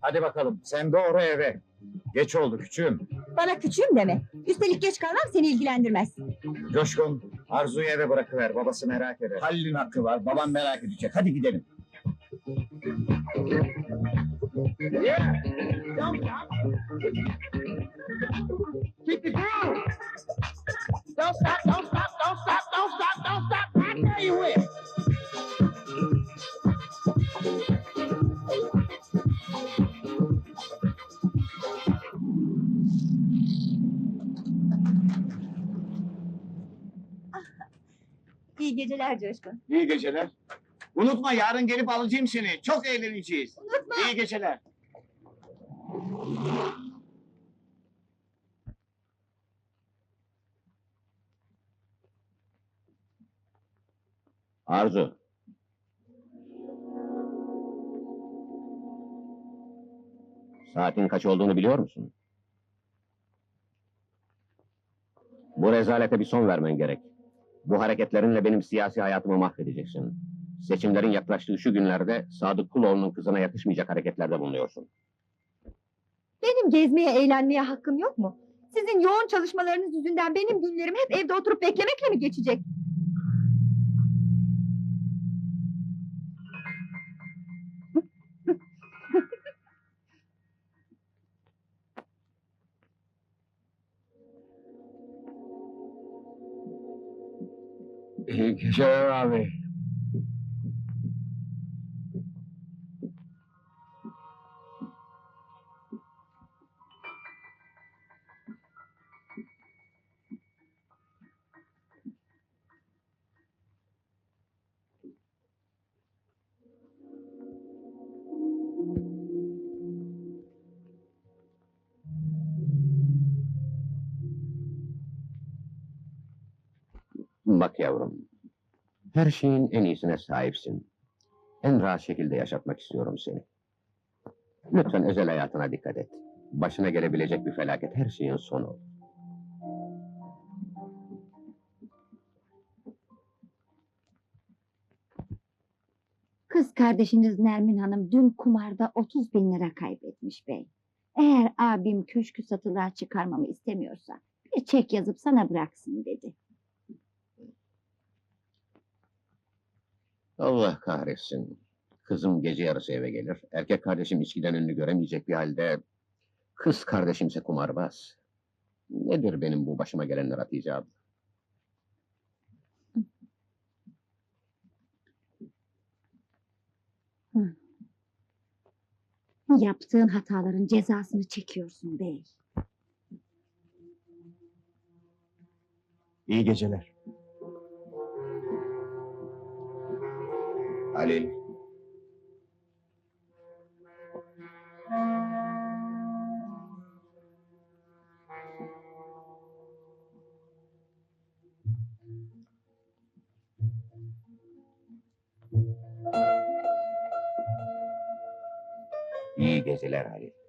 Hadi bakalım sen doğru eve. Geç oldu küçüğüm. Bana küçüğüm deme. Üstelik geç kalmam seni ilgilendirmez. Coşkun Arzu'yu eve bırakıver babası merak eder. Halil'in hakkı var. Babam merak edecek. Hadi gidelim. Keep it down. İyi geceler Coşkun. İyi geceler. Unutma yarın gelip alacağım seni. Çok eğleneceğiz. Unutma. İyi geceler. Arzu. Saatin kaç olduğunu biliyor musun? Bu rezalete bir son vermen gerek. Bu hareketlerinle benim siyasi hayatımı mahvedeceksin. Seçimlerin yaklaştığı şu günlerde Sadık Kuloğlu'nun kızına yakışmayacak hareketlerde bulunuyorsun. Benim gezmeye, eğlenmeye hakkım yok mu? Sizin yoğun çalışmalarınız yüzünden benim günlerim hep evde oturup beklemekle mi geçecek? İyi geceler abi. Bak yavrum, her şeyin en iyisine sahipsin. En rahat şekilde yaşatmak istiyorum seni. Lütfen özel hayatına dikkat et. Başına gelebilecek bir felaket her şeyin sonu. Kız kardeşiniz Nermin Hanım dün kumarda 30 bin lira kaybetmiş bey. Eğer abim köşkü satılığa çıkarmamı istemiyorsa bir çek yazıp sana bıraksın dedi. Allah kahretsin. Kızım gece yarısı eve gelir. Erkek kardeşim içkiden önünü göremeyecek bir halde... ...kız kardeşimse kumarbaz. Nedir benim bu başıma gelenler Hatice abla? Yaptığın hataların cezasını çekiyorsun bey. İyi geceler. Halil. İyi geceler Halil.